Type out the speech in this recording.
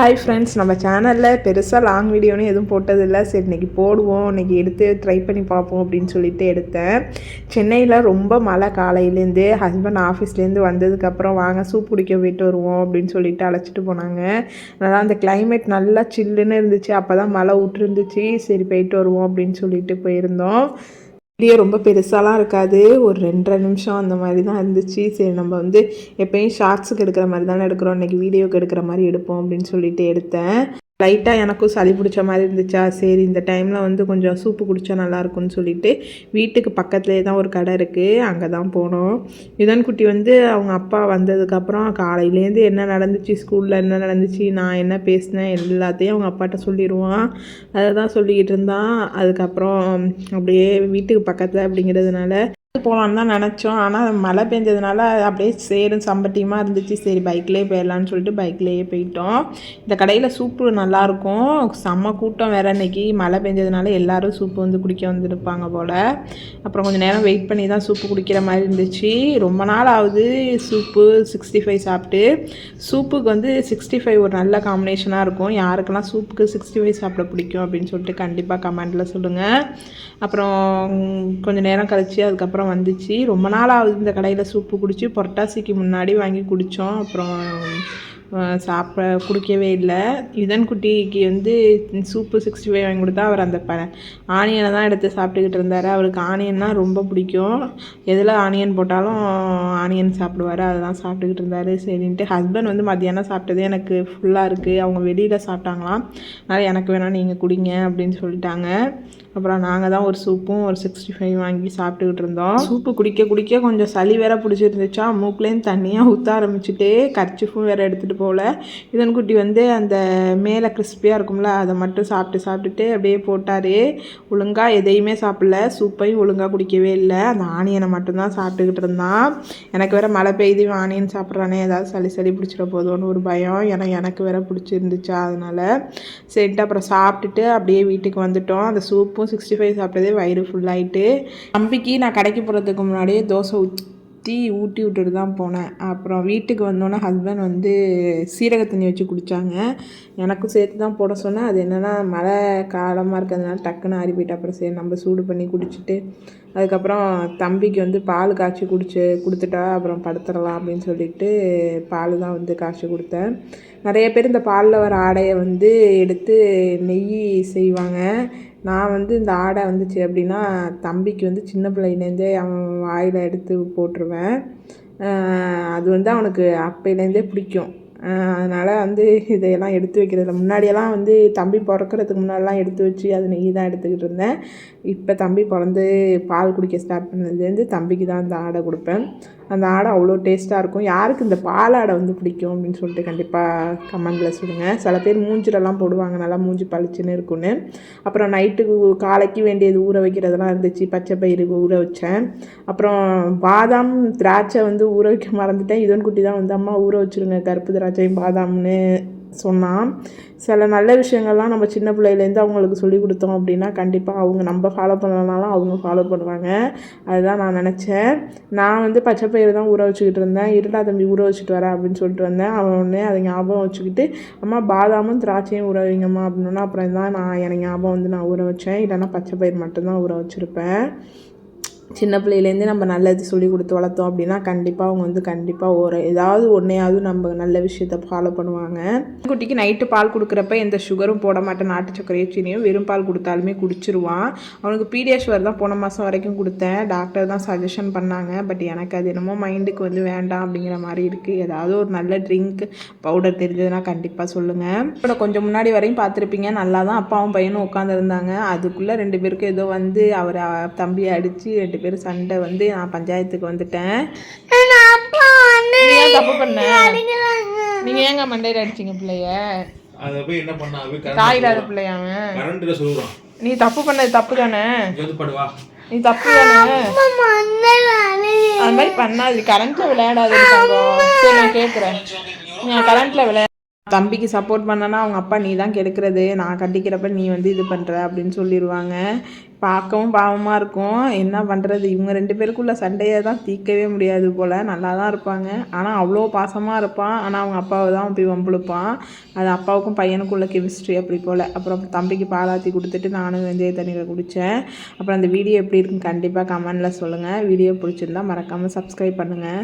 Hi friends நம்ம சேனலில் பெருசாக லாங் வீடியோன்னு எதுவும் போட்டதில்லை. சரி இன்னைக்கு போடுவோம். இன்றைக்கி எடுத்து ட்ரை பண்ணி பார்ப்போம் அப்படின்னு சொல்லிட்டு எடுத்தேன். சென்னையில் ரொம்ப மழை காலையிலேருந்து ஹஸ்பண்ட் ஆஃபீஸ்லேருந்து வந்ததுக்கப்புறம் வாங்க சூப் பிடிக்க போயிட்டு வருவோம் அப்படின்னு சொல்லிட்டு அழைச்சிட்டு போனாங்க. அதனால் அந்த கிளைமேட் நல்லா சில்லுன்னு இருந்துச்சு. அப்போ தான் மழை விட்டுருந்துச்சு சரி போயிட்டு வருவோம் அப்படின்னு சொல்லிட்டு போயிருந்தோம். வீடியோ ரொம்ப பெருசாலாம் இருக்காது. ஒரு ரெண்டரை நிமிஷம் அந்த மாதிரி தான் இருந்துச்சு. சரி நம்ம வந்து எப்பயும் ஷார்ட்ஸுக்கு எடுக்கிற மாதிரி தானே எடுக்கிறோம். இன்றைக்கி வீடியோக்கு எடுக்கிற மாதிரி எடுப்போம் அப்படின்னு சொல்லிட்டு எடுத்தேன். லைட்டாக எனக்கும் சளி பிடிச்ச மாதிரி இருந்துச்சா? சரி இந்த டைமில் வந்து கொஞ்சம் சூப்பு குடித்தா நல்லாயிருக்கும்னு சொல்லிட்டு வீட்டுக்கு பக்கத்துலேயே தான் ஒரு கடை இருக்குது அங்கே தான் போனோம். யுதன் குட்டி வந்து அவங்க அப்பா வந்ததுக்கப்புறம் காலையிலேருந்து என்ன நடந்துச்சு ஸ்கூலில் என்ன நடந்துச்சு நான் என்ன பேசினேன் எல்லாத்தையும் அவங்க அப்பாட்ட சொல்லிடுவான் அதை தான் சொல்லிக்கிட்டு இருந்தான். அதுக்கப்புறம் அப்படியே வீட்டுக்கு பக்கத்தில் அப்படிங்கிறதுனால போகலான்னு தான் நினச்சோம். ஆனால் மழை பெஞ்சதுனால அப்படியே சேரும் சம்பட்டியமாக இருந்துச்சு. சரி பைக்லேயே போயிடலான்னு சொல்லிட்டு பைக்லேயே போயிட்டோம். இந்த கடையில் சூப்பு நல்லாயிருக்கும். செம்ம கூட்டம் வேறு இன்னைக்கு. மழை பெஞ்சதுனால எல்லோரும் சூப்பு வந்து குடிக்க வந்திருப்பாங்க போல். அப்புறம் கொஞ்சம் நேரம் வெயிட் பண்ணி தான் சூப்பு குடிக்கிற மாதிரி இருந்துச்சு. ரொம்ப நாள் ஆகுது சூப்பு சிக்ஸ்டி ஃபைவ் சாப்பிட்டு சூப்புக்கு வந்து சிக்ஸ்டி ஃபைவ் ஒரு நல்ல காம்பினேஷனாக இருக்கும். யாருக்கெல்லாம் சூப்புக்கு சிக்ஸ்டி ஃபைவ் சாப்பிட பிடிக்கும் அப்படின்னு சொல்லிட்டு கண்டிப்பாக கமெண்ட்டில் சொல்லுங்கள் அப்புறம் கொஞ்சம் நேரம் கழிச்சு அதுக்கப்புறம் அப்புறம் வந்துச்சு. ரொம்ப நாள் ஆகுது இந்த கடையில் சூப்பு குடிச்சு. புரட்டாசிக்கு முன்னாடி வாங்கி குடித்தோம் அப்புறம் சாப்பிட குடிக்கவே இல்லை. இதன் குட்டிக்கு வந்து சூப்பு சிக்ஸ்டி ஃபைவ் வாங்கி கொடுத்தா அவர் அந்த ப ஆனியனை தான் எடுத்து சாப்பிட்டுக்கிட்டு இருந்தார். அவருக்கு ஆனியன்னா ரொம்ப பிடிக்கும். எதில் ஆனியன் போட்டாலும் ஆனியன் சாப்பிடுவார். அதெல்லாம் சாப்பிட்டுக்கிட்டு இருந்தார். சரின்ட்டு ஹஸ்பண்ட் வந்து மத்தியானம் சாப்பிட்டதே எனக்கு ஃபுல்லாக இருக்குது அவங்க வெளியில் சாப்பிட்டாங்களாம். அதனால் எனக்கு வேணால் நீங்கள் குடிங்க அப்படின்னு சொல்லிட்டாங்க. அப்புறம் நாங்கள் தான் ஒரு சூப்பும் ஒரு சிக்ஸ்டி ஃபைவ் வாங்கி சாப்பிட்டுக்கிட்டு இருந்தோம். சூப்பு குடிக்க குடிக்க கொஞ்சம் சளி வேற பிடிச்சிருந்துச்சா? மூக்குலேயும் தண்ணியாக ஊற்ற ஆரம்பிச்சுட்டு கர்ச்சிஃபும் வேற எடுத்துகிட்டு போகல இதன் குட்டி வந்து அந்த மேலே கிறிஸ்பியாக இருக்கும்ல அதை மட்டும் சாப்பிட்டு சாப்பிட்டுட்டு அப்படியே போட்டார். ஒழுங்காக எதையுமே சாப்பிடல. சூப்பையும் ஒழுங்காக குடிக்கவே இல்லை. அந்த ஆனியனை மட்டும்தான் சாப்பிட்டுக்கிட்டு இருந்தான். எனக்கு வேற மழை பெய்து ஆனியன் சாப்பிட்றானே ஏதாவது சளி சளி பிடிச்சிட போதும்னு ஒரு பயம். ஏன்னா எனக்கு வேற பிடிச்சிருந்துச்சா அதனால். சரிட்டு அப்புறம் சாப்பிட்டுட்டு அப்படியே வீட்டுக்கு வந்துட்டோம். அந்த சூப்பும் சிக்ஸ்டி ஃபைவ் சாப்பிட்டதே வயிறு ஃபுல்லாகிட்டு தம்பிக்கு நான் கடைக்கு போகிறதுக்கு முன்னாடியே தோசை ஊற்றி ஊட்டி விட்டுட்டு தான் போனேன். அப்புறம் வீட்டுக்கு வந்தோன்னே ஹஸ்பண்ட் வந்து சீரக தண்ணி வச்சு குடித்தாங்க எனக்கும் சேர்த்து தான் போட சொன்னேன். அது என்னென்னா மழை காலமாக இருக்கிறதுனால டக்குன்னு ஆறி போயிட்டு அப்புறம் சரி நம்ம சூடு பண்ணி குடிச்சிட்டு அதுக்கப்புறம் தம்பிக்கு வந்து பால் காய்ச்சி குடிச்சு கொடுத்துட்டா அப்புறம் படுத்துடலாம் அப்படின்னு சொல்லிட்டு பால் தான் வந்து காய்ச்சி கொடுத்தேன். நிறைய பேர் இந்த பாலில் வர ஆடையை வந்து எடுத்து நெய் செய்வாங்க. நான் வந்து இந்த ஆடை வந்துச்சு அப்படின்னா தம்பிக்கு வந்து சின்ன பிள்ளையிலேருந்தே அவன் வாயில் எடுத்து போட்டுருவேன். அது வந்து அவனுக்கு அப்பையிலேருந்தே பிடிக்கும். அதனால் வந்து இதையெல்லாம் எடுத்து வைக்கிறதில்ல. முன்னாடியெல்லாம் வந்து தம்பி பிறக்கறதுக்கு முன்னாடிலாம் எடுத்து வச்சு அது நெய் தான் எடுத்துக்கிட்டு இருந்தேன். இப்போ தம்பி பிறந்து பால் குடிக்க ஸ்டார்ட் பண்ணதுலேருந்து தம்பிக்கு தான் அந்த ஆடை கொடுப்பேன். அந்த ஆடை அவ்வளோ டேஸ்ட்டாக இருக்கும். யாருக்கு இந்த பால் ஆடை வந்து பிடிக்கும் அப்படின்னு சொல்லிட்டு கண்டிப்பாக கமெண்டில் சொல்லுங்கள் சில பேர் மூஞ்சிலலாம் போடுவாங்க நல்லா மூஞ்சி பளிச்சுன்னு இருக்கும்னு. அப்புறம் நைட்டுக்கு காலைக்கு வேண்டியது ஊற வைக்கிறதெல்லாம் இருந்துச்சு. பச்சை பயிறு ஊற வச்சேன். அப்புறம் பாதாம் திராட்சை வந்து ஊற வைக்க மறந்துட்டேன். இதன் குட்டி தான் வந்து அம்மா ஊற வச்சிருங்க. கருப்பு திராட்சையும் பாதாம்னு சொன்னான். சில நல்ல விஷயங்கள்லாம் நம்ம சின்ன பிள்ளையிலேருந்து அவங்களுக்கு சொல்லி கொடுத்தோம் அப்படின்னா கண்டிப்பாக அவங்க நம்ம ஃபாலோ பண்ணலனாலும் அவங்க ஃபாலோ பண்ணுவாங்க. அதுதான் நான் நினச்சேன். நான் வந்து பச்சை பயிறு தான் ஊற வச்சுக்கிட்டு இருந்தேன். இருடா தம்பி ஊற வச்சுட்டு வரேன் அப்படின்னு சொல்லிட்டு வந்தேன். அவன் உடனே அதை ஞாபகம் வச்சுக்கிட்டு அம்மா பாதாமும் திராட்சையும் ஊற வைங்கம்மா அப்படின்னா அப்புறம் தான் நான் எனக்கு ஞாபகம் வந்து நான் ஊற வச்சேன். இல்லைன்னா பச்சை பயிர் மட்டும்தான் ஊற வச்சுருப்பேன். சின்ன பிள்ளையிலேருந்து நம்ம நல்லது சொல்லி கொடுத்து வளர்த்தோம் அப்படின்னா கண்டிப்பாக அவங்க வந்து கண்டிப்பாக ஒரு ஏதாவது ஒன்றையாவது நம்ம நல்ல விஷயத்த ஃபாலோ பண்ணுவாங்க. குட்டிக்கு நைட்டு பால் கொடுக்குறப்ப எந்த சுகரும் போட மாட்டேன். நாட்டு சர்க்கரையோ சீனியும் வெறும் பால் கொடுத்தாலுமே குடிச்சிருவான். அவனுக்கு பீடியாஷ்வர் தான் போன மாதம் வரைக்கும் கொடுத்தேன். டாக்டர் தான் சஜஷன் பண்ணாங்க. பட் எனக்கு அது என்னமோ மைண்டுக்கு வந்து வேண்டாம் அப்படிங்கிற மாதிரி இருக்குது ஏதாவது ஒரு நல்ல ட்ரிங்க் பவுடர் தெரிஞ்சதுன்னா கண்டிப்பாக சொல்லுங்கள் இப்போ கொஞ்சம் முன்னாடி வரையும் பார்த்துருப்பீங்க. நல்லா தான் அப்பாவும் பையனும் உட்காந்துருந்தாங்க அதுக்குள்ளே ரெண்டு பேருக்கும் ஏதோ வந்து அவர் தம்பியை அடித்து ரெண்டு பேரும் சண்டை வந்து நான் பஞ்சாயத்துக்கு வந்துட்டேன். நீ ஏன் தப்பு பண்ண? நீங்க ஏங்க மண்டையில அடிச்சீங்க பிள்ளைய? அதை போய் என்ன பண்ணா? கரண்ட்ல சொல்லுறான் நீ தப்பு பண்ணது தப்பு தானே? நீ தப்பு தானே? அது மாதிரி பண்ணாது கரண்ட்ல விளையாடாது தங்கம். சரி நான் கேட்குறேன் நீ கரண்ட்ல விளையாட தம்பிக்கு சப்போர்ட் பண்ணனா அவங்க அப்பா நீ தான் கெடுக்கிறது. நான் கட்டிக்கிறப்ப நீ வந்து இது பண்ணுற அப்படின்னு சொல்லிடுவாங்க பார்க்கவும் பாவமாக இருக்கும். என்ன பண்ணுறது இவங்க ரெண்டு பேருக்குள்ள சண்டையை தான் தீர்க்கவே முடியாது போல். நல்லா தான் இருப்பாங்க. ஆனால் அவ்வளோ பாசமாக இருப்பான். ஆனால் அவங்க அப்பாவை தான் போய் வம்பிழுப்பான். அது அப்பாவுக்கும் பையனுக்குள்ள கெமிஸ்ட்ரி அப்படி போல். அப்புறம் தம்பிக்கு பாலாத்தி கொடுத்துட்டு நானும் வெந்தய தண்ணியில் குடித்தேன் அப்புறம் அந்த வீடியோ எப்படி இருக்குன்னு கண்டிப்பாக கமெண்டில் சொல்லுங்கள் வீடியோ பிடிச்சிருந்தா மறக்காமல் சப்ஸ்கிரைப் பண்ணுங்கள்